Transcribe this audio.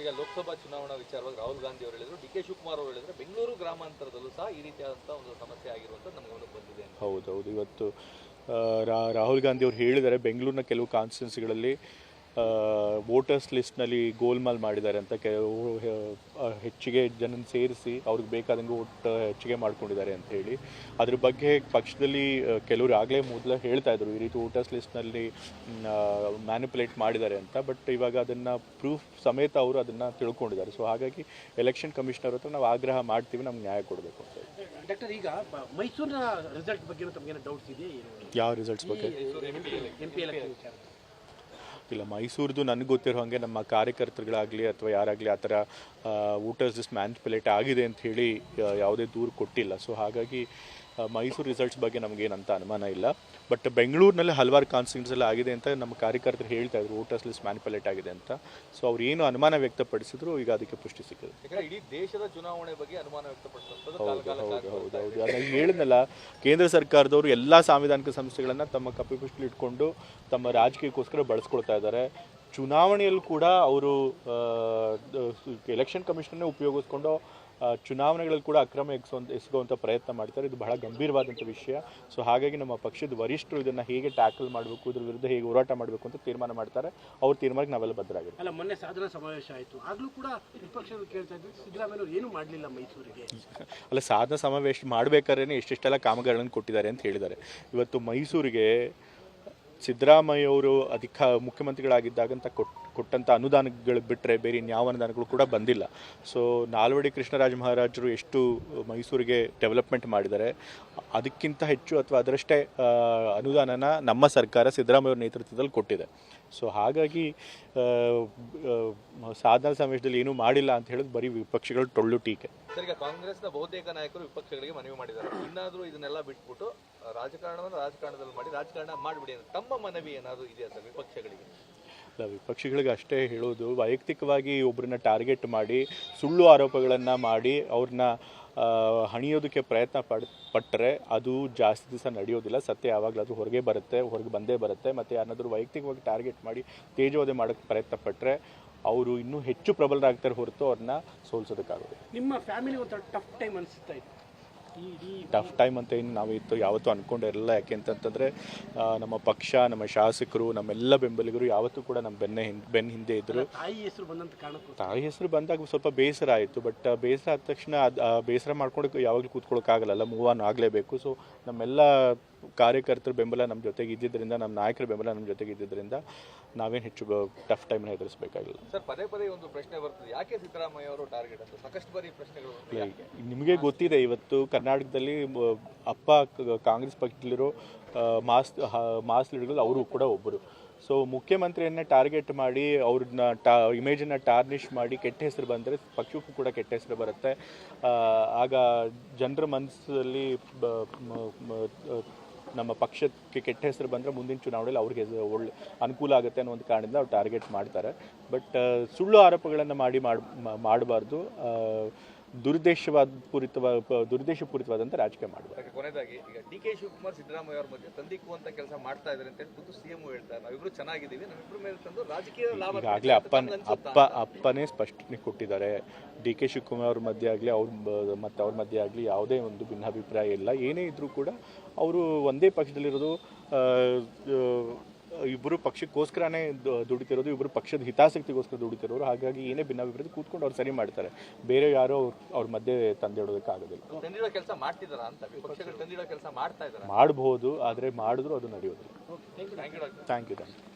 ಈಗ ಲೋಕಸಭಾ ಚುನಾವಣಾ ವಿಚಾರವಾಗಿ ರಾಹುಲ್ ಗಾಂಧಿ ಅವರು ಹೇಳಿದ್ರು, ಡಿ ಕೆ ಶಿವಕುಮಾರ್ ಅವರು ಹೇಳಿದ್ರು ಬೆಂಗಳೂರು ಗ್ರಾಮಾಂತರದಲ್ಲೂ ಸಹ ಈ ರೀತಿಯಾದಂತಹ ಒಂದು ಸಮಸ್ಯೆ ಆಗಿರುವಂತ ನಮ್ಗೆ ಬಂದಿದೆ. ಹೌದೌದು ಇವತ್ತು ರಾಹುಲ್ ಗಾಂಧಿ ಅವರು ಹೇಳಿದ್ದಾರೆ, ಬೆಂಗಳೂರಿನ ಕೆಲವು ಕಾನ್ಸ್ಟಿಟ್ಯೂನ್ಸಿಗಳಲ್ಲಿ ವೋಟರ್ಸ್ ಲಿಸ್ಟ್ನಲ್ಲಿ ಗೋಲ್ಮಾಲ್ ಮಾಡಿದ್ದಾರೆ ಅಂತ ಕೆಲವು ಹೆಚ್ಚಿಗೆ ಜನ ಸೇರಿಸಿ ಅವ್ರಿಗೆ ಬೇಕಾದಂಗೆ ವೋಟ್ ಹೆಚ್ಚಿಗೆ ಮಾಡ್ಕೊಂಡಿದ್ದಾರೆ ಅಂತ ಹೇಳಿ. ಅದ್ರ ಬಗ್ಗೆ ಪಕ್ಷದಲ್ಲಿ ಕೆಲವರು ಆಗಲೇ ಮೊದಲು ಹೇಳ್ತಾ ಇದ್ರು ಈ ರೀತಿ ವೋಟರ್ಸ್ ಲಿಸ್ಟ್ನಲ್ಲಿ ಮ್ಯಾನಿಪುಲೇಟ್ ಮಾಡಿದ್ದಾರೆ ಅಂತ. ಬಟ್ ಇವಾಗ ಅದನ್ನು ಪ್ರೂಫ್ ಸಮೇತ ಅವರು ಅದನ್ನು ತಿಳ್ಕೊಂಡಿದ್ದಾರೆ. ಸೊ ಹಾಗಾಗಿ ಎಲೆಕ್ಷನ್ ಕಮಿಷನರ್ ಹತ್ರ ನಾವು ಆಗ್ರಹ ಮಾಡ್ತೀವಿ ನಮ್ಗೆ ನ್ಯಾಯ ಕೊಡಬೇಕು ಅಂತ ಹೇಳಿ. ಡಾಕ್ಟರ್ ಈಗ ಮೈಸೂರಿನ ರಿಸಲ್ಟ್ ಬಗ್ಗೆ ಯಾವ ರಿಸಲ್ಟ್ಸ್ ಬಗ್ಗೆ? ಇಲ್ಲ ಮೈಸೂರ್ದು ನನಗೆ ಗೊತ್ತಿರೋ ಹಾಗೆ ನಮ್ಮ ಕಾರ್ಯಕರ್ತರುಗಳಾಗಲಿ ಅಥವಾ ಯಾರಾಗಲಿ ಆ ಥರ ವೋಟರ್ಸ್ ದಿಸ್ ಮ್ಯಾನ್ಪುಲೇಟ್ ಆಗಿದೆ ಅಂತ ಹೇಳಿ ಯಾವುದೇ ದೂರು ಕೊಟ್ಟಿಲ್ಲ. ಸೊ ಹಾಗಾಗಿ ಮೈಸೂರು ರಿಸಲ್ಟ್ಸ್ ಬಗ್ಗೆ ನಮಗೇನಂತ ಅನುಮಾನ ಇಲ್ಲ. ಬಟ್ ಬೆಂಗಳೂರಿನಲ್ಲಿ ಹಲವಾರು ಕಾನ್ಸ್ಟಿಟ್ಯೂನ್ಸ್ ಎಲ್ಲ ಆಗಿದೆ ಅಂತ ನಮ್ಮ ಕಾರ್ಯಕರ್ತರು ಹೇಳ್ತಾ ಇದ್ರು. ವೋಟರ್ಸ್ ಲಿಸ್ಟ್ ಮ್ಯಾನಿಪ್ಯುಲೇಟ್ ಆಗಿದೆ ಅಂತ. ಸೊ ಅವ್ರು ಏನು ಅನುಮಾನ ವ್ಯಕ್ತಪಡಿಸಿದ್ರು ಈಗ ಅದಕ್ಕೆ ಪುಷ್ಟಿ ಸಿಕ್ಕಿದೆ. ಹೌದು ಅದಾಗ ಹೇಳಿದ್ನಲ್ಲ ಕೇಂದ್ರ ಸರ್ಕಾರದವರು ಎಲ್ಲ ಸಾಂವಿಧಾನಿಕ ಸಂಸ್ಥೆಗಳನ್ನು ತಮ್ಮ ಕಪಿಪುಷ್ಟಿ ಇಟ್ಕೊಂಡು ತಮ್ಮ ರಾಜಕೀಯಕ್ಕೋಸ್ಕರ ಬಳಸ್ಕೊಳ್ತಾ ಇದ್ದಾರೆ. ಚುನಾವಣೆಯಲ್ಲೂ ಕೂಡ ಅವರು ಎಲೆಕ್ಷನ್ ಕಮಿಷನ್ನೇ ಉಪಯೋಗಿಸ್ಕೊಂಡು ಚುನಾವಣೆಗಳಲ್ಲಿ ಕೂಡ ಅಕ್ರಮ ಎಗ್ಸುವಂತ ಎಸಗುವಂಥ ಪ್ರಯತ್ನ ಮಾಡ್ತಾರೆ. ಇದು ಬಹಳ ಗಂಭೀರವಾದಂಥ ವಿಷಯ. ಸೊ ಹಾಗಾಗಿ ನಮ್ಮ ಪಕ್ಷದ ವರಿಷ್ಠರು ಇದನ್ನು ಹೇಗೆ ಟ್ಯಾಕಲ್ ಮಾಡಬೇಕು ಇದ್ರ ವಿರುದ್ಧ ಹೇಗೆ ಹೋರಾಟ ಮಾಡಬೇಕು ಅಂತ ತೀರ್ಮಾನ ಮಾಡ್ತಾರೆ. ಅವ್ರ ತೀರ್ಮಾನಕ್ಕೆ ನಾವೆಲ್ಲ ಬದ್ಧರಾಗಿರ್ತೀವಿ ಅಲ್ಲ ಮೊನ್ನೆ ಸಾಧನಾ ಸಮಾವೇಶ ಆಯಿತು. ಆಗಲೂ ಕೂಡ ವಿಪಕ್ಷಗಳು ಕೇಳ್ತಾ ಇದ್ರು ಸಿದ್ದರಾಮಯ್ಯವರು ಏನು ಮಾಡಲಿಲ್ಲ ಮೈಸೂರಿಗೆ? ಅಲ್ಲ ಸಾಧನ ಸಮಾವೇಶ ಮಾಡಬೇಕಾದ್ರೆ ಎಷ್ಟೆಷ್ಟೆಲ್ಲ ಕಾಮಗಾರಿಗಳನ್ನು ಕೊಟ್ಟಿದ್ದಾರೆ ಅಂತ ಹೇಳಿದ್ದಾರೆ. ಇವತ್ತು ಮೈಸೂರಿಗೆ ಸಿದ್ದರಾಮಯ್ಯ ಅವರು ಅಧಿಕ ಮುಖ್ಯಮಂತ್ರಿಗಳಾಗಿದ್ದಾಗಂತ ಕೊಟ್ ಕೊಟ್ಟಂಥ ಅನುದಾನಗಳು ಬಿಟ್ಟರೆ ಬೇರೆ ಇನ್ಯಾವ ಅನುದಾನಗಳು ಕೂಡ ಬಂದಿಲ್ಲ. ಸೊ ನಾಲ್ವಡಿ ಕೃಷ್ಣರಾಜ ಮಹಾರಾಜರು ಎಷ್ಟು ಮೈಸೂರಿಗೆ ಡೆವಲಪ್ಮೆಂಟ್ ಮಾಡಿದ್ದಾರೆ, ಅದಕ್ಕಿಂತ ಹೆಚ್ಚು ಅಥವಾ ಅದರಷ್ಟೇ ಅನುದಾನನ ನಮ್ಮ ಸರ್ಕಾರ ಸಿದ್ದರಾಮಯ್ಯ ನೇತೃತ್ವದಲ್ಲಿ ಕೊಟ್ಟಿದೆ. ಸೊ ಹಾಗಾಗಿ ಸಾಧನ ಸಮಯದಲ್ಲಿ ಸಮಾವೇಶದಲ್ಲಿ ಏನೂ ಮಾಡಿಲ್ಲ ಅಂತ ಹೇಳೋದು ಬರೀ ವಿಪಕ್ಷಗಳು ಟೊಳ್ಳು ಟೀಕೆ. ಕಾಂಗ್ರೆಸ್ನ ಬಹುತೇಕ ನಾಯಕರು ವಿಪಕ್ಷಗಳಿಗೆ ಮನವಿ ಮಾಡಿದ್ದಾರೆ. ಇನ್ನಾದರೂ ಇದನ್ನೆಲ್ಲ ಬಿಟ್ಬಿಟ್ಟು ರಾಜಕಾರಣವನ್ನು ರಾಜಕಾರಣದಲ್ಲಿ ಮಾಡಿ ರಾಜಕಾರಣ ಮಾಡಿಬಿಡಿ ಅಂತ ತಮ್ಮ ಮನವಿ ಏನಾದರೂ ಇದೆಯಾ ಸರ್ ವಿಪಕ್ಷಗಳಿಗೆ? ಅಲ್ಲ ವಿಪಕ್ಷಗಳಿಗೆ ಅಷ್ಟೇ ಹೇಳೋದು. ವೈಯಕ್ತಿಕವಾಗಿ ಒಬ್ಬರನ್ನ ಟಾರ್ಗೆಟ್ ಮಾಡಿ ಸುಳ್ಳು ಆರೋಪಗಳನ್ನು ಮಾಡಿ ಅವ್ರನ್ನ ಹಣಿಯೋದಕ್ಕೆ ಪ್ರಯತ್ನ ಪಡ್ ಪಟ್ಟರೆ ಅದು ಜಾಸ್ತಿ ದಿವಸ ನಡೆಯೋದಿಲ್ಲ. ಸತ್ಯ ಯಾವಾಗಲಾದ್ರೂ ಹೊರಗೆ ಬರುತ್ತೆ, ಹೊರಗೆ ಬಂದೇ ಬರುತ್ತೆ. ಮತ್ತು ಯಾರನ್ನಾದರೂ ವೈಯಕ್ತಿಕವಾಗಿ ಟಾರ್ಗೆಟ್ ಮಾಡಿ ತೇಜೋದೆ ಮಾಡೋಕ್ಕೆ ಪ್ರಯತ್ನ ಪಟ್ಟರೆ ಅವರು ಇನ್ನೂ ಹೆಚ್ಚು ಪ್ರಬಲರಾಗ್ತಾರೆ ಹೊರತು ಅವ್ರನ್ನ ಸೋಲ್ಸೋದಕ್ಕಾಗೋದು ನಿಮ್ಮ ಫ್ಯಾಮಿಲಿ ಒಂಥರ ಟಫ್ ಟೈಮ್ ಅನಿಸ್ತಾ ಇತ್ತು? ಟಫ್ ಟೈಮ್ ಅಂತ ಏನು ನಾವು ಇತ್ತು ಯಾವತ್ತೂ ಅಂದ್ಕೊಂಡಿರಲಿಲ್ಲ ಯಾಕೆ ಅಂತಂತಂದರೆ ನಮ್ಮ ಪಕ್ಷ ನಮ್ಮ ಶಾಸಕರು ನಮ್ಮೆಲ್ಲ ಬೆಂಬಲಿಗರು ಯಾವತ್ತೂ ಕೂಡ ನಮ್ಮ ಬೆನ್ನ ಹಿಂದೆ ಬೆನ್ನ ಹಿಂದೆ ಇದ್ದರು ತಾಯಿ ಹೆಸರು ಬಂದಂತ ಕಾರಣಕ್ಕೂ ತಾಯಿ ಹೆಸರು ಬಂದಾಗ ಸ್ವಲ್ಪ ಬೇಸರ ಆಯಿತು. ಬಟ್ ಬೇಸರ ಆದ ತಕ್ಷಣ ಅದು ಬೇಸರ ಮಾಡ್ಕೊಂಡು ಯಾವಾಗಲೂ ಕೂತ್ಕೊಳ್ಳೋಕ್ಕಾಗಲ್ಲ ಮೂವ್ ಆನ್ ಆಗಲೇಬೇಕು. ಸೊ ನಮ್ಮೆಲ್ಲ ಕಾರ್ಯಕರ್ತರ ಬೆಂಬಲ ನಮ್ಮ ಜೊತೆಗೆ ಇದ್ದಿದ್ದರಿಂದ ನಮ್ಮ ನಾಯಕರ ಬೆಂಬಲ ನಮ್ಮ ಜೊತೆಗೆ ಇದ್ದಿದ್ದರಿಂದ ನಾವೇನು ಹೆಚ್ಚು ಟಫ್ ಟೈಮ್ನ ಎದುರಿಸಬೇಕಾಗಿಲ್ಲ. ಸರ್ ಪದೇ ಪದೇ ಒಂದು ಪ್ರಶ್ನೆ ಬರ್ತದೆ. ಯಾಕೆ ಸಿದ್ದರಾಮಯ್ಯ ಅವರು ಟಾರ್ಗೆಟ್ ಅಂತ? ಸಾಕಷ್ಟು ಬಾರಿ ಪ್ರಶ್ನೆಗಳು. ನಿಮಗೆ ಗೊತ್ತಿದೆ ಇವತ್ತು ಕರ್ನಾಟಕದಲ್ಲಿ ಅಪ್ಪ ಕಾಂಗ್ರೆಸ್ ಪಕ್ಷದಲ್ಲಿರೋ ಮಾಸ್ ಮಾಸ್ ಲೀಡರ್ಗಳು ಅವರು ಕೂಡ ಒಬ್ಬರು. ಸೊ ಮುಖ್ಯಮಂತ್ರಿಯನ್ನೇ ಟಾರ್ಗೆಟ್ ಮಾಡಿ ಅವ್ರನ್ನ ಟಾ ಇಮೇಜನ್ನು ಟಾರ್ನಿಷ್ ಮಾಡಿ ಕೆಟ್ಟ ಹೆಸರು ಬಂದರೆ ಪಕ್ಷಕ್ಕೂ ಕೂಡ ಕೆಟ್ಟ ಹೆಸರು ಬರುತ್ತೆ. ಆಗ ಜನರ ಮನಸ್ಸಲ್ಲಿ ನಮ್ಮ ಪಕ್ಷಕ್ಕೆ ಕೆಟ್ಟ ಹೆಸರು ಬಂದರೆ ಮುಂದಿನ ಚುನಾವಣೆಯಲ್ಲಿ ಅವ್ರಿಗೆ ಒಳ್ಳೆ ಅನುಕೂಲ ಆಗುತ್ತೆ ಅನ್ನೋ ಒಂದು ಕಾರಣದಿಂದ ಅವ್ರು ಟಾರ್ಗೆಟ್ ಮಾಡ್ತಾರೆ. ಬಟ್ ಸುಳ್ಳು ಆರೋಪಗಳನ್ನು ಮಾಡಿ ಮಾಡಬಾರ್ದು. ದುರುದ್ದೇಶವಾದ ಪೂರಿತವಾದ ದುರುದ್ದೇಶಪೂರಿತವಾದಂಥ ರಾಜಕೀಯ ಯಾಕೆ ಕೊನೆಯದಾಗಿ ಈಗ ಡಿ ಕೆ ಶಿವಕುಮಾರ್ ಸಿದ್ದರಾಮಯ್ಯ ಅವರ ಮಧ್ಯೆ ತಂದಿಕ್ಕುವಂತ ಕೆಲಸ ಮಾಡ್ತಾ ಇದ್ದಾರೆ ಅಂತ ಹೇಳಿ ಸಿ ಸಿಎಂ ಹೇಳ್ತಾರೆ. ನಾವಿಬ್ರು ಚೆನ್ನಾಗಿದ್ದೀವಿ ನಮ್ಮಿಬ್ರ ಮೇಲೆ ತಂದು ರಾಜಕೀಯ ಲಾಭ ಈಗಾಗಲೇ ಅಪ್ಪನ ಅಪ್ಪ ಅಪ್ಪನೇ ಸ್ಪಷ್ಟನೆ ಕೊಟ್ಟಿದ್ದಾರೆ. ಡಿ ಕೆ ಶಿವಕುಮಾರ್ ಅವ್ರ ಮಧ್ಯೆ ಆಗಲಿ ಅವ್ರ ಮತ್ತು ಅವ್ರ ಮಧ್ಯೆ ಆಗಲಿ ಯಾವುದೇ ಒಂದು ಭಿನ್ನಾಭಿಪ್ರಾಯ ಇಲ್ಲ. ಏನೇ ಇದ್ರೂ ಕೂಡ ಅವರು ಒಂದೇ ಪಕ್ಷದಲ್ಲಿರೋದು ಇಬ್ಬರು ಪಕ್ಷಕ್ಕೋಸ್ಕರನೇ ದುಡಿತಿರೋದು ಇಬ್ಬರು ಪಕ್ಷದ ಹಿತಾಸಕ್ತಿಗೋಸ್ಕರ ದುಡಿತಿರೋರು. ಹಾಗಾಗಿ ಏನೇ ಭಿನ್ನಾಭಿಪ್ರಾಯ ಕೂತ್ಕೊಂಡು ಅವ್ರು ಸರಿ ಮಾಡ್ತಾರೆ. ಬೇರೆ ಯಾರೋ ಅವ್ರ- ಅವ್ರ ಮಧ್ಯೆ ತಂದಿಡೋದಕ್ಕಾಗೋದಿಲ್ಲ. ತಂದಿಡೋ ಕೆಲಸ ಮಾಡ್ತಿದಾರ ಅಂತ ಕೆಲಸ ಮಾಡ್ತಾ ಮಾಡಬಹುದು ಆದರೆ ಮಾಡಿದ್ರು ಅದು ನಡೆಯೋದಿಲ್ಲ. Thank you thank you